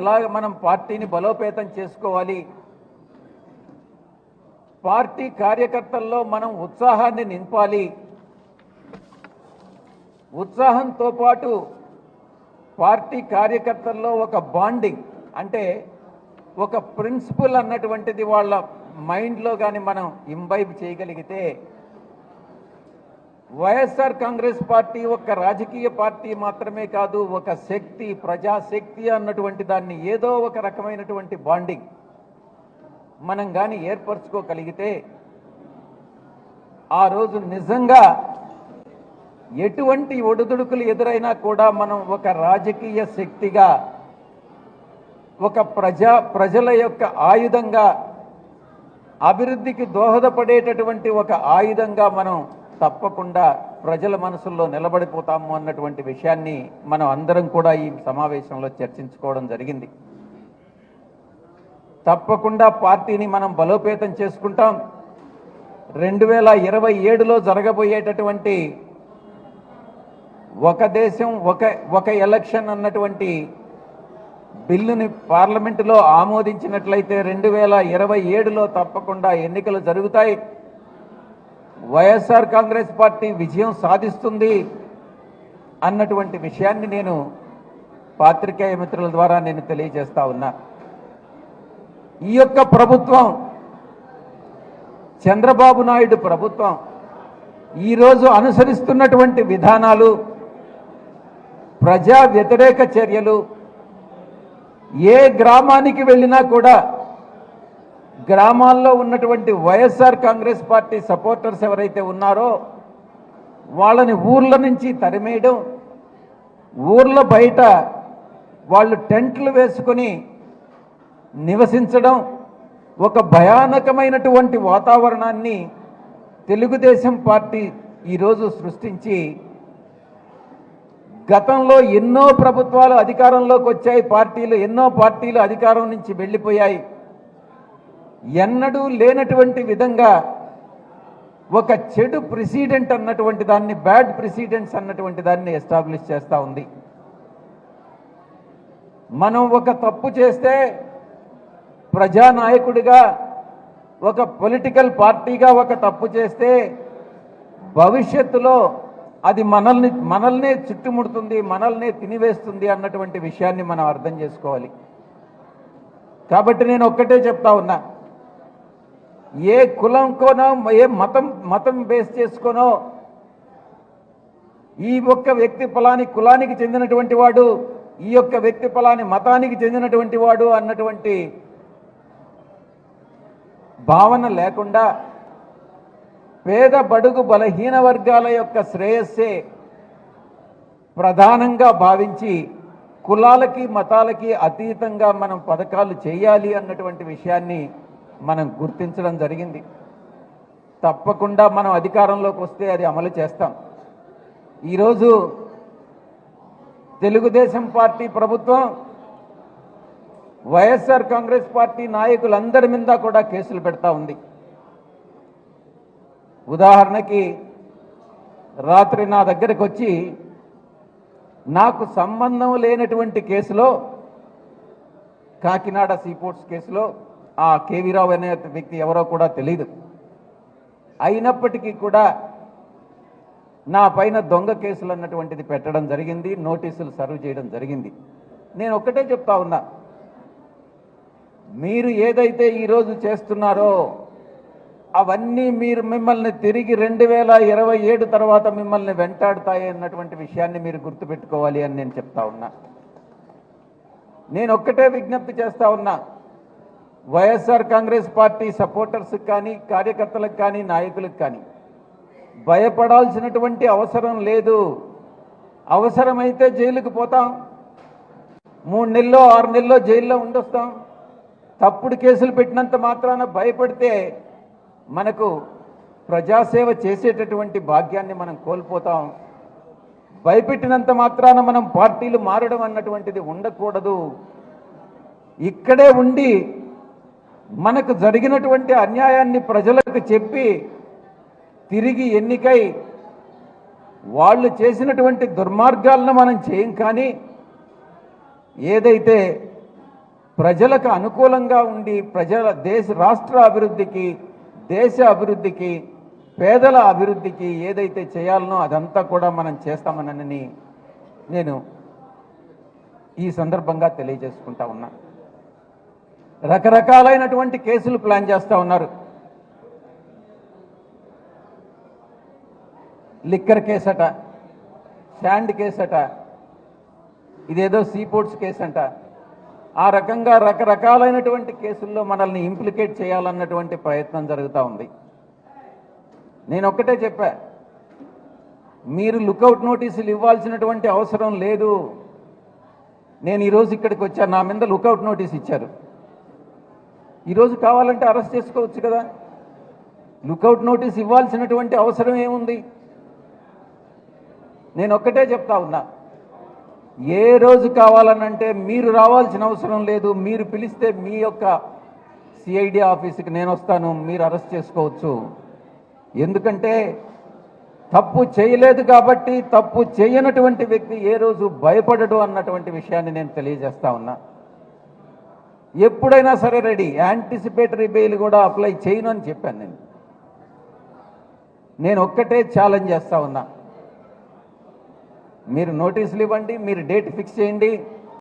ఎలాగ మనం పార్టీని బలోపేతం చేసుకోవాలి? పార్టీ కార్యకర్తల్లో మనం ఉత్సాహాన్ని నింపాలి. ఉత్సాహంతో పాటు పార్టీ కార్యకర్తల్లో ఒక బాండింగ్ అంటే ఒక ప్రిన్సిపల్ అన్నటువంటిది వాళ్ళ మైండ్లో కానీ మనం ఇంబైబ్ చేయగలిగితే వైఎస్ఆర్ కాంగ్రెస్ పార్టీ ఒక రాజకీయ పార్టీ మాత్రమే కాదు ఒక శక్తి ప్రజాశక్తి అన్నటువంటి దాన్ని ఏదో ఒక రకమైనటువంటి బాండింగ్ మనం కానీ ఏర్పరచుకోగలిగితే ఆ రోజు నిజంగా ఎటువంటి ఒడిదుడుకులు ఎదురైనా కూడా మనం ఒక రాజకీయ శక్తిగా ఒక ప్రజా ప్రజల యొక్క ఆయుధంగా అభివృద్ధికి దోహదపడేటటువంటి ఒక ఆయుధంగా మనం తప్పకుండా ప్రజల మనసుల్లో నిలబడిపోతాము అన్నటువంటి విషయాన్ని మనం అందరం కూడా ఈ సమావేశంలో చర్చించుకోవడం జరిగింది. తప్పకుండా పార్టీని మనం బలోపేతం చేసుకుంటాం. రెండు వేల ఇరవై ఏడులో జరగబోయేటటువంటి ఒక దేశం ఒక ఒక ఎలక్షన్ అన్నటువంటి బిల్లుని పార్లమెంటులో ఆమోదించినట్లయితే రెండు వేల ఇరవై ఏడులో తప్పకుండా ఎన్నికలు జరుగుతాయి. వైఎస్ఆర్ కాంగ్రెస్ పార్టీ విజయం సాధిస్తుంది అన్నటువంటి విషయాన్ని నేను పాత్రికేయ మిత్రుల ద్వారా నేను తెలియజేస్తా ఉన్నా. ఈ యొక్క ప్రభుత్వం చంద్రబాబు నాయుడు ప్రభుత్వం ఈరోజు అనుసరిస్తున్నటువంటి విధానాలు ప్రజా వ్యతిరేక చర్యలు ఏ గ్రామానికి వెళ్ళినా కూడా గ్రామాల్లో ఉన్నటువంటి వైఎస్ఆర్ కాంగ్రెస్ పార్టీ సపోర్టర్స్ ఎవరైతే ఉన్నారో వాళ్ళని ఊర్ల నుంచి తరిమేయడం ఊర్ల బయట వాళ్ళు టెంట్లు వేసుకొని నివసించడం ఒక భయానకమైనటువంటి వాతావరణాన్ని తెలుగుదేశం పార్టీ ఈరోజు సృష్టించి గతంలో ఎన్నో ప్రభుత్వాలు అధికారంలోకి వచ్చాయి పార్టీలు ఎన్నో పార్టీలు అధికారం నుంచి వెళ్ళిపోయాయి. ఎన్నడూ లేనటువంటి విధంగా ఒక చెడు ప్రెసిడెంట్ అన్నటువంటి దాన్ని బ్యాడ్ ప్రెసిడెంట్స్ అన్నటువంటి దాన్ని ఎస్టాబ్లిష్ చేస్తూ ఉంది. మనం ఒక తప్పు చేస్తే ప్రజానాయకుడిగా ఒక పొలిటికల్ పార్టీగా ఒక తప్పు చేస్తే భవిష్యత్తులో అది మనల్ని మనల్నే చుట్టుముడుతుంది మనల్నే తినివేస్తుంది అన్నటువంటి విషయాన్ని మనం అర్థం చేసుకోవాలి. కాబట్టి నేను ఒక్కటే చెప్తా ఉన్నా ఏ కులంకోనో ఏ మతం మతం బేస్ చేసుకోనో ఈ ఒక్క వ్యక్తి ఫలాని కులానికి చెందినటువంటి వాడు ఈ యొక్క వ్యక్తి ఫలాని మతానికి చెందినటువంటి వాడు అన్నటువంటి భావన లేకుండా పేద బడుగు బలహీన వర్గాల యొక్క శ్రేయస్సే ప్రధానంగా భావించి కులాలకి మతాలకి అతీతంగా మనం పథకాలు చేయాలి అన్నటువంటి విషయాన్ని మనం గుర్తించడం జరిగింది. తప్పకుండా మనం అధికారంలోకి వస్తే అది అమలు చేస్తాం. ఈరోజు తెలుగుదేశం పార్టీ ప్రభుత్వం వైఎస్ఆర్ కాంగ్రెస్ పార్టీ నాయకులందరి మీద కూడా కేసులు పెడతా ఉంది. ఉదాహరణకి రాత్రి నా దగ్గరకు వచ్చి నాకు సంబంధం లేనటువంటి కేసులో కాకినాడ సీపోర్ట్స్ కేసులో ఆ కేవీరావు అనే వ్యక్తి ఎవరో కూడా తెలియదు అయినప్పటికీ కూడా నా పైన దొంగ కేసులు అన్నటువంటిది పెట్టడం జరిగింది నోటీసులు సర్వ్ చేయడం జరిగింది. నేను ఒక్కటే చెప్తా ఉన్నా. మీరు ఏదైతే ఈరోజు చేస్తున్నారో అవన్నీ మీరు మిమ్మల్ని తిరిగి రెండు వేల ఇరవై ఏడు తర్వాత మిమ్మల్ని వెంటాడుతాయి అన్నటువంటి విషయాన్ని మీరు గుర్తుపెట్టుకోవాలి అని నేను చెప్తా ఉన్నా. నేను ఒక్కటే విజ్ఞప్తి చేస్తా ఉన్నా. వైఎస్ఆర్ కాంగ్రెస్ పార్టీ సపోర్టర్స్కి కానీ కార్యకర్తలకు కానీ నాయకులకు కానీ భయపడాల్సినటువంటి అవసరం లేదు. అవసరమైతే జైలుకు పోతాం. మూడు నెలలో ఆరు నెలల్లో జైల్లో ఉండొస్తాం. తప్పుడు కేసులు పెట్టినంత మాత్రాన భయపడితే మనకు ప్రజాసేవ చేసేటటువంటి భాగ్యాన్ని మనం కోల్పోతాం. భయపెట్టినంత మాత్రాన మనం పార్టీలు మారడం అన్నటువంటిది ఉండకూడదు. ఇక్కడే ఉండి మనకు జరిగినటువంటి అన్యాయాన్ని ప్రజలకు చెప్పి తిరిగి ఎన్నికై వాళ్ళు చేసినటువంటి దుర్మార్గాలను మనం చేయం కానీ ఏదైతే ప్రజలకు అనుకూలంగా ఉండి ప్రజల దేశ రాష్ట్ర అభివృద్ధికి దేశ అభివృద్ధికి పేదల అభివృద్ధికి ఏదైతే చేయాలనో అదంతా కూడా మనం చేస్తామనని నేను ఈ సందర్భంగా తెలియజేసుకుంటా ఉన్నాను. రకరకాలైనటువంటి కేసులు ప్లాన్ చేస్తూ ఉన్నారు. లిక్కర్ కేసట శాండ్ కేసట ఇదేదో సీపోర్ట్స్ కేసు అంట ఆ రకంగా రకరకాలైనటువంటి కేసుల్లో మనల్ని ఇంప్లికేట్ చేయాలన్నటువంటి ప్రయత్నం జరుగుతూ ఉంది. నేను ఒక్కటే చెప్పా మీరు లుకౌట్ నోటీసులు ఇవ్వాల్సినటువంటి అవసరం లేదు. నేను ఈరోజు ఇక్కడికి వచ్చాను నా మీద లుకౌట్ నోటీస్ ఇచ్చారు. ఈరోజు కావాలంటే అరెస్ట్ చేసుకోవచ్చు కదా. లుకౌట్ నోటీస్ ఇవ్వాల్సినటువంటి అవసరం ఏముంది? నేను ఒక్కటే చెప్తా ఉన్నా. ఏ రోజు కావాలనంటే మీరు రావాల్సిన అవసరం లేదు. మీరు పిలిస్తే మీ యొక్క సిఐడి ఆఫీస్కి నేను వస్తాను. మీరు అరెస్ట్ చేసుకోవచ్చు. ఎందుకంటే తప్పు చేయలేదు కాబట్టి తప్పు చేయనటువంటి వ్యక్తి ఏ రోజు భయపడడు అన్నటువంటి విషయాన్ని నేను తెలియజేస్తా ఉన్నా. ఎప్పుడైనా సరే రెడీ. యాంటిసిపేటరీ బెయిల్ కూడా అప్లై చేయను అని చెప్పాను నేను. నేను ఒక్కటే ఛాలెంజ్ చేస్తా ఉన్నా. మీరు నోటీసులు ఇవ్వండి మీరు డేట్ ఫిక్స్ చేయండి.